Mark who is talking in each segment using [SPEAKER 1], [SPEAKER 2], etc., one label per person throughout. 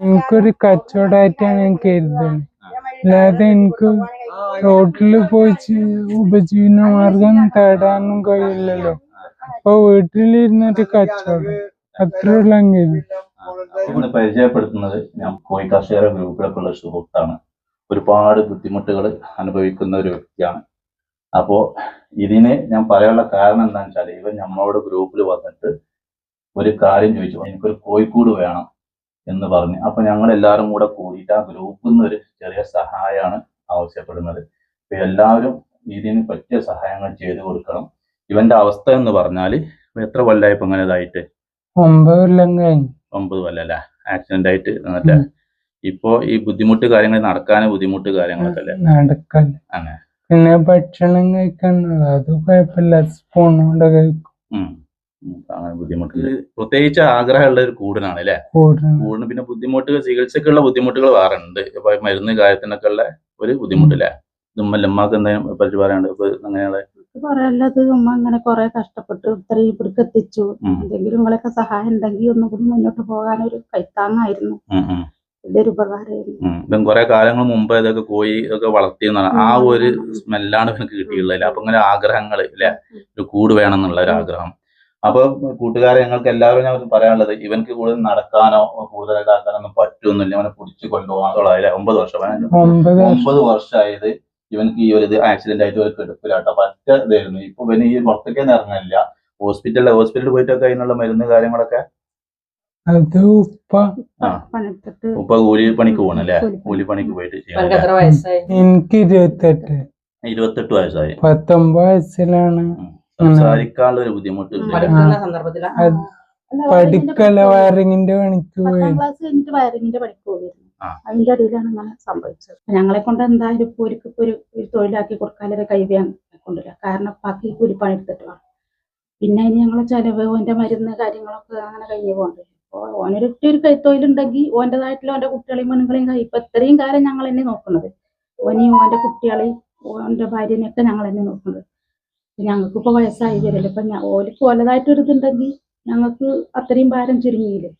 [SPEAKER 1] എനിക്കൊരു കച്ചവടമായിട്ടാണ് ഞാൻ കരുതുന്നത്. അല്ലാതെ എനിക്ക് റോട്ടിൽ പോയി ഉപജീവന മാർഗം തേടാനും കഴിയില്ലല്ലോ. അപ്പൊ വീട്ടിലിരുന്നിട്ട് കച്ചവടം. അത്രയുള്ള
[SPEAKER 2] ഉള്ള പരിചയപ്പെടുത്തുന്നത് ഞാൻ കോഴി കർഷകര ഗ്രൂപ്പിലൊക്കെ ഉള്ള സുഹൃത്താണ്. ഒരുപാട് ബുദ്ധിമുട്ടുകൾ അനുഭവിക്കുന്ന ഒരു വ്യക്തിയാണ്. അപ്പോ ഇതിന് ഞാൻ പറയാനുള്ള കാരണം എന്താണെന്ന് വെച്ചാൽ ഇവൻ നമ്മളോട് ഗ്രൂപ്പിൽ വന്നിട്ട് ഒരു കാര്യം ചോദിച്ചു. എനിക്കൊരു കോഴിക്കൂട് വേണം. എന്ന് പറഞ്ഞു. അപ്പൊ ഞങ്ങൾ എല്ലാവരും കൂടെ കൂടിയിട്ട് ആ ഗ്രൂപ്പിൽ നിന്ന് ഒരു ചെറിയ സഹായമാണ് ആവശ്യപ്പെടുന്നത്. അപ്പൊ എല്ലാവരും ഇതിന് പറ്റിയ സഹായങ്ങൾ ചെയ്തു കൊടുക്കണം. ഇവന്റെ അവസ്ഥ എന്ന് പറഞ്ഞാൽ എത്ര കൊല്ലായി ഇപ്പൊ ഇങ്ങനെ ഇതായിട്ട്?
[SPEAKER 1] ഒമ്പത് കൊല്ലം കഴിഞ്ഞു.
[SPEAKER 2] ഒമ്പത് കൊല്ലം അല്ലേ? ആക്സിഡന്റ് ആയിട്ട് എന്നിട്ട് ഇപ്പോ ഈ ബുദ്ധിമുട്ട് കാര്യങ്ങൾ നടക്കാൻ ബുദ്ധിമുട്ട് കാര്യങ്ങളൊക്കെ അല്ലേ?
[SPEAKER 1] നടക്കല്ല
[SPEAKER 2] അങ്ങനെ.
[SPEAKER 1] പിന്നെ ഭക്ഷണം കഴിക്കാൻ അത് കുഴപ്പമില്ല. സ്പൂണോടെ കഴിക്കും.
[SPEAKER 2] ഉം. ഉം. അങ്ങനെ ബുദ്ധിമുട്ട് പ്രത്യേകിച്ച് ആഗ്രഹമുള്ള ഒരു കൂടിനാണ് അല്ലേ? കൂടിന്. പിന്നെ ബുദ്ധിമുട്ടുകൾ ചികിത്സക്കുള്ള ബുദ്ധിമുട്ടുകൾ വേറെ ഉണ്ട് ഇപ്പൊ മരുന്ന് കാര്യത്തിനൊക്കെ ഉള്ള ഒരു ബുദ്ധിമുട്ടില്ലേ ഉമ്മല്ലമ്മക്ക് എന്തെങ്കിലും പറ്റി പറയാണ്ട് ഇപ്പൊ അങ്ങനെയുള്ള
[SPEAKER 3] പറയല്ലത് ഉമ്മ അങ്ങനെ കുറെ കഷ്ടപ്പെട്ടു ഇത്രയും ഇവിടേക്ക് എത്തിച്ചു. എന്തെങ്കിലും നിങ്ങളൊക്കെ സഹായം ഉണ്ടെങ്കിൽ ഒന്നും കൂടി മുന്നോട്ട് പോകാനൊരു കൈത്താങ്ങായിരുന്നു.
[SPEAKER 2] ഉം ഉം.
[SPEAKER 3] വലിയൊരു ഉപകാരമായിരുന്നു.
[SPEAKER 2] കുറെ കാലങ്ങൾ മുമ്പ് ഇതൊക്കെ കോഴി ഇതൊക്കെ വളർത്തിയെന്നാണ്. ആ ഒരു സ്മെല്ലാണ് എനിക്ക് കിട്ടിയുള്ളത് അപ്പൊ ഇങ്ങനെ ആഗ്രഹങ്ങൾ അല്ലെ? ഒരു കൂട് വേണം എന്നുള്ള ഒരു ആഗ്രഹം. അപ്പൊ കൂട്ടുകാരെ ഞങ്ങൾക്ക് എല്ലാവരും ഞാൻ പറയാനുള്ളത് ഇവൻക്ക് കൂടുതൽ നടക്കാനോ കൂടുതൽ ഇതാക്കാനോ ഒന്നും പറ്റുന്നില്ല അവനെ പിടിച്ചു കൊണ്ടുപോകാനുള്ള ഒമ്പത് വർഷം
[SPEAKER 1] ഒമ്പത് വർഷം.
[SPEAKER 2] ഒമ്പത് വർഷമായത് ഇവൻക്ക് ഈ ഒരു ഇത് ആക്സിഡന്റ് ആയിട്ട് ഒരു കെടുപ്പിലാട്ടോ. പറ്റ ഇതായിരുന്നു. ഇപ്പൊ ഇവന് ഈ പുറത്തേക്കേ ഇറങ്ങില്ല ഹോസ്പിറ്റലിൽ ഹോസ്പിറ്റലിൽ പോയിട്ടൊക്കെ അതിനുള്ള മരുന്ന് കാര്യങ്ങളൊക്കെ?
[SPEAKER 1] ഉപ്പ.
[SPEAKER 2] കൂലി പണിക്ക് പോകണം കൂലി പണിക്ക് പോയിട്ട്
[SPEAKER 4] അവർക്ക്
[SPEAKER 2] ചെയ്യണം
[SPEAKER 4] എത്ര വയസ്സായി?
[SPEAKER 1] എനിക്ക് ഇരുപത്തെട്ട്.
[SPEAKER 2] ഇരുപത്തെട്ട് വയസ്സായി.
[SPEAKER 1] പത്തൊമ്പത് വയസ്സിലാണ്.
[SPEAKER 2] സംസാരിക്കാനുള്ള ഒരു ബുദ്ധിമുട്ട്
[SPEAKER 1] പഠിക്കല്ല വയറിങ്ങിന്റെ പണിക്ക് പോയി.
[SPEAKER 3] ക്ലാസ് കഴിഞ്ഞിട്ട് വയറിങ്ങിന്റെ പണിക്ക് പോയിരുന്നു. അതിന്റെ അടിയിലാണ് അങ്ങനെ സംഭവിച്ചത്. ഞങ്ങളെ കൊണ്ട് എന്തായാലും ഇപ്പൊ ഒരു ഒരു ഒരു തൊഴിലാക്കി കൊടുക്കാനൊരു കഴിവ് കൊണ്ടില്ല കാരണം ബാക്കി കൂലിപ്പണി എടുത്തിട്ട് വേണം. പിന്നെ ഇനി ഞങ്ങളെ ചെലവ് ഓന്റെ മരുന്ന് കാര്യങ്ങളൊക്കെ അങ്ങനെ കഴിഞ്ഞു പോകണ്ടേ. അപ്പൊ ഓനൊരൊറ്റ ഒരു കൈത്തൊഴിലുണ്ടെങ്കിൽ ഓന്റെതായിട്ടുള്ള ഓന്റെ കുട്ടികളെയും പെണ്ണുങ്ങളെയും കൈ ഇപ്പൊ ഇത്രയും കാലം ഞങ്ങൾ തന്നെ നോക്കുന്നത്. ഓനെയും ഓന്റെ കുട്ടികളെയും ഓന്റെ ഭാര്യനെയൊക്കെ ഞങ്ങൾ തന്നെ നോക്കുന്നത്. ഞങ്ങൾക്ക് ഇപ്പൊ വയസ്സായി വരില്ല ഇപ്പൊ ഓലിക്ക് ഓലതായിട്ടൊരു ഇതുണ്ടെങ്കിൽ ഞങ്ങൾക്ക് അത്രയും ഭാരം ചുരുങ്ങിയില്ലേ?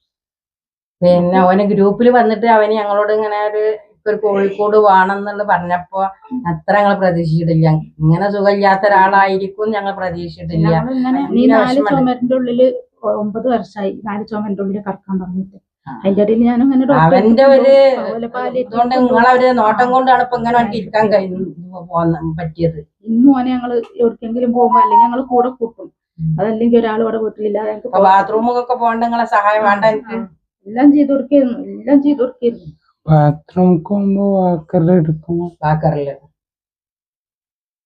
[SPEAKER 4] പിന്നെ അവന് ഗ്രൂപ്പിൽ വന്നിട്ട് അവന് ഞങ്ങളോട് ഇങ്ങനെ ഒരു ഒരു കോഴിക്കോട് വേണമെന്നുള്ള പറഞ്ഞപ്പോ അത്ര ഞങ്ങൾ പ്രതീക്ഷിച്ചിട്ടില്ല. ഇങ്ങനെ സുഖമില്ലാത്ത ഒരാളായിരിക്കും ഞങ്ങൾ പ്രതീക്ഷിച്ചിട്ടില്ല. ഭയങ്കര
[SPEAKER 3] നാല്. ചുമരിന്റെ ഉള്ളിൽ ഒമ്പത് വർഷമായി നാല് ചുമരിന്റെ ഉള്ളിൽ കറക്കാൻ തുടങ്ങിയിട്ട്.
[SPEAKER 4] ആ.
[SPEAKER 3] അതിന്റെ ഇടയിൽ ഞാൻ അങ്ങനെ
[SPEAKER 4] അവന്റെ ഒരു ഇതുകൊണ്ട് നിങ്ങളൊരു നോട്ടം കൊണ്ടാണ് ഇപ്പൊ ഇങ്ങനെ ഇരിക്കാൻ കഴിഞ്ഞു പറ്റിയത്.
[SPEAKER 3] ഇന്നും ഓനെ ഞങ്ങൾ എവിടേക്കെങ്കിലും പോകുമ്പോ അല്ലെങ്കിൽ ഞങ്ങൾ കൂടെ കൂട്ടും. അതല്ലെങ്കിൽ ഒരാൾ ഇവിടെ വീട്ടിലില്ലാതെ ഞങ്ങൾക്ക്
[SPEAKER 4] ബാത്റൂമൊക്കെ പോകണ്ട നിങ്ങളെ സഹായം വേണ്ട എനിക്ക്?
[SPEAKER 3] എല്ലാം ചെയ്തു കൊടുക്കായിരുന്നു. എല്ലാം ചെയ്തു കൊടുക്കായിരുന്നു.
[SPEAKER 1] ബാത്റൂം പോകുമ്പോ വാക്കറെടുക്കും
[SPEAKER 4] വാക്കറിൽ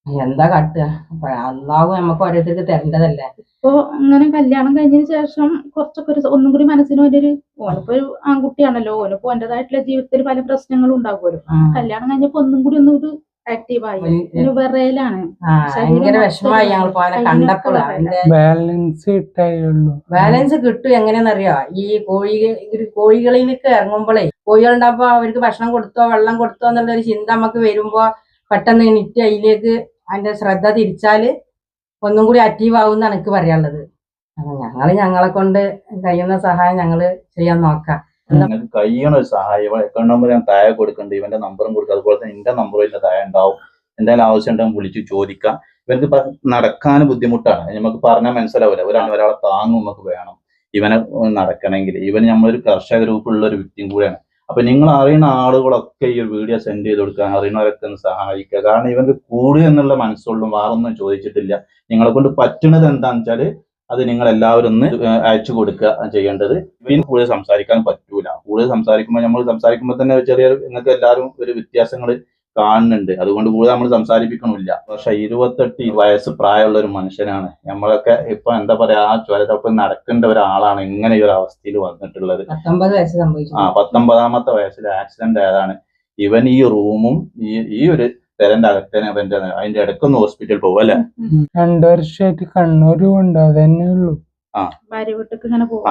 [SPEAKER 4] എന്താ കാട്ടുക? അപ്പൊ അന്നാവും നമുക്ക് ഓരോരുത്തർക്ക് തരേണ്ടതല്ലേ?
[SPEAKER 3] ഇപ്പൊ അങ്ങനെ കല്യാണം കഴിഞ്ഞതിന് ശേഷം കുറച്ചൊക്കെ ഒരു ഒന്നും കൂടി മനസ്സിന് ഒരു ഓനിപ്പോ ഒരു ആൺകുട്ടിയാണല്ലോ. ഓനിപ്പോ ഓന്റെതായിട്ടുള്ള ജീവിതത്തിൽ പല പ്രശ്നങ്ങളും ഉണ്ടാകുമല്ലോ. കല്യാണം കഴിഞ്ഞപ്പോ ഒന്നും കൂടി ഒന്നും ആക്റ്റീവായി ഒരു വിറയലാണ്.
[SPEAKER 4] ആ ഭയങ്കര വിഷമായി ഞങ്ങൾ പോകാനെ കണ്ടപ്പോൾ
[SPEAKER 1] ബാലൻസ് കിട്ടായുള്ളൂ.
[SPEAKER 4] ബാലൻസ് കിട്ടും എങ്ങനെയാണെന്നറിയോ ഈ കോഴി കോഴികളിലേക്ക് ഇറങ്ങുമ്പോഴേ കോഴികളുണ്ടാകുമ്പോ അവർക്ക് ഭക്ഷണം കൊടുത്തോ വെള്ളം കൊടുത്തോ എന്നുള്ള ഒരു ചിന്ത നമുക്ക് വരുമ്പോ പെട്ടെന്ന് എണീറ്റ് അതിലേക്ക് അതിന്റെ ശ്രദ്ധ തിരിച്ചാൽ ഒന്നും കൂടി ആക്റ്റീവ് ആവും എന്നാണ് എനിക്ക് പറയാനുള്ളത്. അപ്പൊ ഞങ്ങൾ കൊണ്ട് കഴിയുന്ന സഹായം ഞങ്ങൾ ചെയ്യാൻ നോക്കാം.
[SPEAKER 2] നിങ്ങൾക്ക് കഴിയണ ഒരു സഹായം. അക്കൗണ്ട് ഞാൻ താഴെ കൊടുക്കുന്നുണ്ട് ഇവന്റെ നമ്പറും കൊടുക്കുക അതുപോലെ തന്നെ എന്റെ നമ്പറും ഇതിന്റെ താഴെ ഉണ്ടാവും. എന്തെങ്കിലും ആവശ്യം ഉണ്ടെങ്കിൽ വിളിച്ചു ചോദിക്കാം. ഇവർക്ക് നടക്കാൻ ബുദ്ധിമുട്ടാണ്. നമുക്ക് പറഞ്ഞാൽ മനസ്സിലാവില്ല ഒരാൾ ഒരാളെ താങ്ങും നമുക്ക് വേണം ഇവനെ നടക്കണമെങ്കിൽ. ഇവൻ നമ്മളൊരു കർഷക ഗ്രൂപ്പിലുള്ള ഒരു വ്യക്തിയും കൂടെയാണ്. അപ്പൊ നിങ്ങൾ അറിയുന്ന ആളുകളൊക്കെ ഈ ഒരു വീഡിയോ സെൻഡ് ചെയ്ത് കൊടുക്കുക അറിയുന്നവരൊക്കെ ഒന്ന് സഹായിക്കുക. കാരണം ഇവർക്ക് കൂടുക എന്നുള്ള മനസ്സുള്ളൂ വേറൊന്നും ചോദിച്ചിട്ടില്ല. നിങ്ങളെ കൊണ്ട് പറ്റുന്നത് എന്താണെന്ന് വെച്ചാൽ അത് നിങ്ങൾ എല്ലാവരും ഒന്ന് അയച്ചു കൊടുക്കുക ചെയ്യേണ്ടത്. പിന്നെ കൂടുതൽ സംസാരിക്കാൻ പറ്റൂല. കൂടുതൽ സംസാരിക്കുമ്പോൾ നമ്മൾ സംസാരിക്കുമ്പോൾ തന്നെ ചെറിയ നിങ്ങൾക്ക് എല്ലാവരും ഒരു വ്യത്യാസങ്ങൾ കാണുന്നുണ്ട്. അതുകൊണ്ട് കൂടുതൽ നമ്മൾ സംസാരിപ്പിക്കണില്ല. പക്ഷെ ഇരുപത്തെട്ട് വയസ്സ് പ്രായമുള്ള ഒരു മനുഷ്യനാണ്. നമ്മളൊക്കെ ഇപ്പൊ എന്താ പറയാ ആ ചുരത്തപ്പ് നടക്കേണ്ട ഒരാളാണ് ഇങ്ങനെ ഈ ഒരു അവസ്ഥയിൽ വന്നിട്ടുള്ളത്. ആ പത്തൊമ്പതാമത്തെ വയസ്സിൽ ആക്സിഡന്റ് ആയതാണ്. ഇവൻ ഈ റൂമും ഈ ഈ ഒരു പെരന്റെ അകത്തേനെ അവന്റെ അതിന്റെ ഇടക്കൊന്ന് ഹോസ്പിറ്റലിൽ പോവല്ലേ? അല്ലെ
[SPEAKER 1] രണ്ടു വർഷമായിട്ട് കണ്ണൂര് കൊണ്ട്? അതന്നെ ഉള്ളൂ.
[SPEAKER 3] ഭാര്യ വീട്ടിക്ക് ഇങ്ങനെ പോകും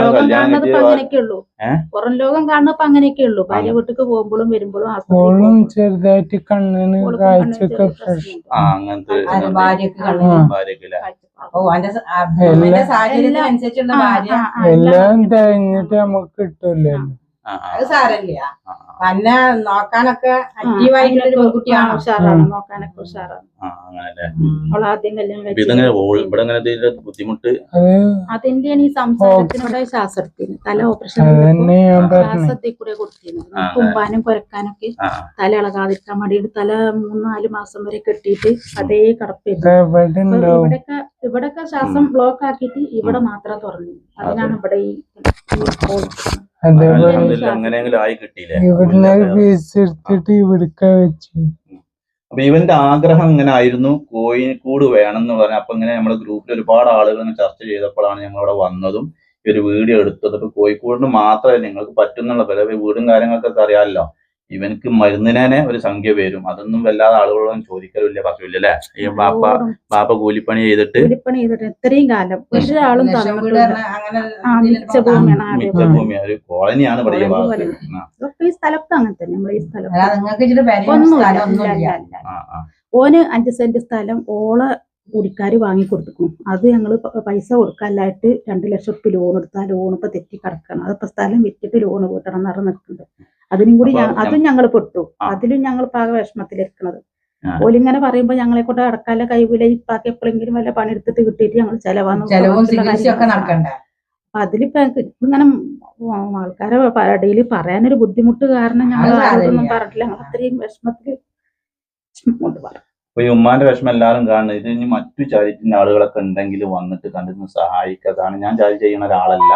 [SPEAKER 3] ലോകം കാണുന്നത് ഇപ്പൊ അങ്ങനെയൊക്കെ ഉള്ളൂ? പുറം ലോകം കാണുന്നപ്പോ അങ്ങനെയൊക്കെ ഉള്ളൂ ഭാര്യ വീട്ടിക്ക് പോകുമ്പോഴും വരുമ്പോഴും
[SPEAKER 1] ഓളും. ചെറുതായിട്ട് കണ്ണിന് കാഴ്ചയൊക്കെ എല്ലാം കഴിഞ്ഞിട്ട് നമുക്ക് കിട്ടൂലല്ലോ
[SPEAKER 4] അത് സാരല്ല തന്നെ നോക്കാനൊക്കെ ആക്റ്റീവായിട്ടുള്ള ഒരു പെൺകുട്ടിയാണ്
[SPEAKER 3] ഉഷാറാണ്. നോക്കാനൊക്കെ ഉഷാറാണ്. അവൾ ആദ്യം കല്യാണം
[SPEAKER 2] ബുദ്ധിമുട്ട്?
[SPEAKER 1] അത്
[SPEAKER 3] അതിന്റെയാണ് ഈ സംസാരത്തിനൂടെ ശ്വാസത്തിന് തല ഓപ്പറേഷൻ ശ്വാസത്തിൽ കൂടെ കൊടുത്തിരുന്നു കുമ്പാനും കുരക്കാനൊക്കെ തല ഇളകാതിരിക്കാൻ വേണ്ടിയിട്ട് തല മൂന്ന് നാല് മാസം വരെ കെട്ടിയിട്ട് അതേ കിടപ്പായിരുന്നു
[SPEAKER 1] ഇവിടൊക്കെ
[SPEAKER 3] ഇവിടെയൊക്കെ ഇവിടെയൊക്കെ ശ്വാസം ബ്ലോക്ക് ആക്കിയിട്ട് ഇവിടെ മാത്രം തുറന്നു. അതിനാണ് ഇവിടെ ഈ
[SPEAKER 2] ആയി കിട്ടിയില്ലേ?
[SPEAKER 1] ഇവിടുന്ന് കേസ് എടുത്തിട്ട് ഇവിടുക്ക വെച്ചു.
[SPEAKER 2] അപ്പൊ ഇവന്റെ ആഗ്രഹം ഇങ്ങനെ ആയിരുന്നു കോഴിക്കൂട് വേണം എന്ന് പറഞ്ഞ അപ്പൊ ഇങ്ങനെ നമ്മുടെ ഗ്രൂപ്പിൽ ഒരുപാട് ആളുകൾ ചർച്ച ചെയ്തപ്പോഴാണ് ഞങ്ങൾ ഇവിടെ വന്നതും ഈ ഒരു വീഡിയോ എടുത്തത്. അപ്പൊ കോഴിക്കോടിന് മാത്രമല്ല നിങ്ങൾക്ക് പറ്റുന്നുള്ള. വില വീടും കാര്യങ്ങൾക്കൊക്കെ അറിയാമല്ലോ. ഇവനക്ക് മരുന്നിനെ ഒരു സംഖ്യ വരും അതൊന്നും വല്ലാതെ ആളുകളൊന്നും ചോദിക്കലില്ല പറയൂല അല്ലെ? ഈ ബാപ്പ ബാപ്പ കൂലിപ്പണി ചെയ്തിട്ട്
[SPEAKER 3] കൂലിപ്പണി ചെയ്തിട്ട് ഇത്രയും കാലം ഒരാളും
[SPEAKER 2] ഒരു കോളനിയാണ് ഇവിടെ ഈ
[SPEAKER 3] സ്ഥലത്ത് അങ്ങനെ തന്നെ. ഈ
[SPEAKER 4] സ്ഥലം ഒന്നുമില്ല.
[SPEAKER 3] ഓന് അഞ്ച് സെന്റ് സ്ഥലം ഓളെ കുടിക്കാര് വാങ്ങി കൊടുക്കും അത് ഞങ്ങൾ പൈസ കൊടുക്കാനായിട്ട് രണ്ട് ലക്ഷം ഉറുപ്പ് ലോൺ എടുത്താ ലോൺ ഇപ്പൊ തെറ്റി കിടക്കണം. അതിപ്പോ സ്ഥലം വിറ്റിട്ട് ലോൺ വീട്ടണം എന്ന് പറഞ്ഞ് നിൽക്കുന്നുണ്ട് അതിനും കൂടി അതും ഞങ്ങൾ പെട്ടു. അതിലും ഞങ്ങൾ പാക വിഷമത്തിലിരിക്കണത്. ഓലിങ്ങനെ പറയുമ്പോ ഞങ്ങളെ കൊണ്ട് അടക്കാല കൈവില ഇപ്പാക്കി എപ്പോഴെങ്കിലും വല്ല പണിയെടുത്തിട്ട് കിട്ടിയിട്ട് ഞങ്ങൾ ചെലവാന്ന് അതിലിപ്പോ ഇങ്ങനെ ആൾക്കാരെ ഇടയിൽ പറയാനൊരു ബുദ്ധിമുട്ട് കാരണം ഞങ്ങൾ
[SPEAKER 4] അത്
[SPEAKER 3] ആരോടൊന്നും പറഞ്ഞില്ല ഞങ്ങൾ അത്രയും വിഷമത്തിൽ വിഷമം കൊണ്ട് പറഞ്ഞു
[SPEAKER 2] അപ്പൊ ഈ ഉമ്മാന്റെ വിഷമം എല്ലാവരും കാണുന്നത്. ഇത് ഇനി മറ്റു ചാരിറ്റിന്റെ ആളുകളൊക്കെ ഉണ്ടെങ്കിൽ വന്നിട്ട് കണ്ടിരുന്ന് സഹായിക്കുക. അതാണ് ഞാൻ ചാരി ചെയ്യുന്ന ഒരാളല്ല.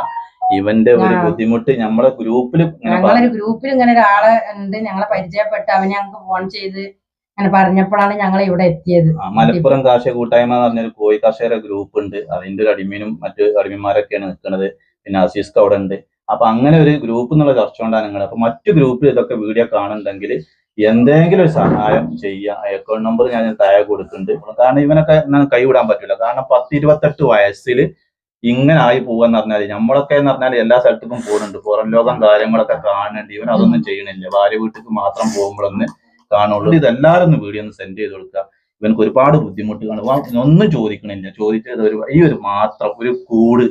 [SPEAKER 2] ഇവന്റെ ഒരു ബുദ്ധിമുട്ട് നമ്മളെ ഗ്രൂപ്പിൽ
[SPEAKER 4] ഞങ്ങളൊരു ഗ്രൂപ്പിൽ ഇങ്ങനെ ഒരാളെ ഉണ്ട്. ഞങ്ങളെ പരിചയപ്പെട്ട്. അവന് ഞങ്ങൾക്ക് ഫോൺ ചെയ്ത് അങ്ങനെ പറഞ്ഞപ്പോഴാണ് ഞങ്ങൾ ഇവിടെ എത്തിയത്.
[SPEAKER 2] മലപ്പുറം കാർഷിക കൂട്ടായ്മ എന്ന് പറഞ്ഞൊരു കോഴി കർഷകരുടെ ഗ്രൂപ്പ് ഉണ്ട്. അതിന്റെ ഒരു അടിമീനും മറ്റു അടിമന്മാരൊക്കെയാണ് നിൽക്കുന്നത്. പിന്നെ അസീസ് അവിടെ ഉണ്ട്. അപ്പൊ അങ്ങനെ ഒരു ഗ്രൂപ്പ് എന്നുള്ള ചർച്ച കൊണ്ടാണ് നിങ്ങൾ അപ്പൊ മറ്റു ഗ്രൂപ്പിൽ ഇതൊക്കെ വീഡിയോ കാണുന്നുണ്ടെങ്കിൽ എന്തെങ്കിലും ഒരു സഹായം ചെയ്യുക അക്കൗണ്ട് നമ്പർ ഞാൻ താഴെ കൊടുക്കുന്നുണ്ട്. കാരണം ഇവനൊക്കെ കൈവിടാൻ പറ്റില്ല കാരണം പത്ത് ഇരുപത്തെട്ട് വയസ്സിൽ ഇങ്ങനെ ആയി പോവാന്ന് പറഞ്ഞാൽ നമ്മളൊക്കെ എന്ന് പറഞ്ഞാൽ എല്ലാ സ്ഥലത്തേക്കും പോകുന്നുണ്ട്. പുറം ലോകം കാര്യങ്ങളൊക്കെ കാണുന്നുണ്ട്. ഇവൻ അതൊന്നും ചെയ്യണില്ല. ഭാര്യ വീട്ടിലേക്ക് മാത്രം പോകുമ്പോഴൊന്ന് കാണുള്ളൂ. ഇതെല്ലാവരും ഒന്ന് വീഡിയോ ഒന്ന് സെൻഡ് ചെയ്ത് കൊടുക്കുക. ഇവനക്ക് ഒരുപാട് ബുദ്ധിമുട്ടുകൾ ഒന്നും ചോദിക്കണില്ല. ചോദിച്ചത് ഒരു ഈ ഒരു മാത്രം ഒരു കൂട്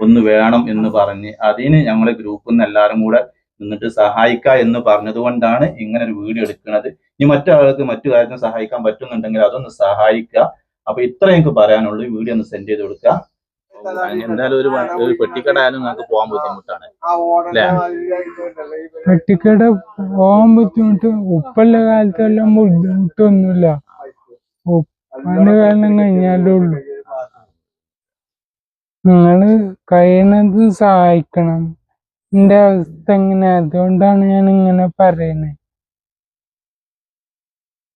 [SPEAKER 2] ഒന്ന് വേണം എന്ന് പറഞ്ഞ് അതിന് ഞങ്ങളെ ഗ്രൂപ്പിൽ നിന്ന് എല്ലാവരും കൂടെ നിന്നിട്ട് സഹായിക്ക എന്ന് പറഞ്ഞതുകൊണ്ടാണ് ഇങ്ങനെ ഒരു വീഡിയോ എടുക്കുന്നത്. ഇനി മറ്റൊരാൾക്ക് മറ്റു കാര്യത്തിന് സഹായിക്കാൻ പറ്റുന്നുണ്ടെങ്കിൽ അതൊന്ന് സഹായിക്കുക. അപ്പൊ ഇത്ര എനിക്ക് പറയാനുള്ളൂ. ഈ വീഡിയോ ഒന്ന് സെൻഡ് ചെയ്ത് കൊടുക്കുക. എന്തായാലും ഒരു ഒരു പെട്ടിക്കടായാലും നിങ്ങൾക്ക് പോകാൻ ബുദ്ധിമുട്ടാണ്?
[SPEAKER 1] പെട്ടിക്കട. പോകാൻ ബുദ്ധിമുട്ട്. ഉപ്പുള്ള കാലത്തെല്ലാം ബുദ്ധിമുട്ടൊന്നുമില്ല. ഉപ്പാന്റെ കാലം കഴിഞ്ഞാലേ ഉള്ളൂ. നിങ്ങൾ കഴിയുന്നത് സഹായിക്കണം. എന്റെ അവസ്ഥ എങ്ങനെ? അതുകൊണ്ടാണ് ഞാൻ ഇങ്ങനെ പറയുന്നത്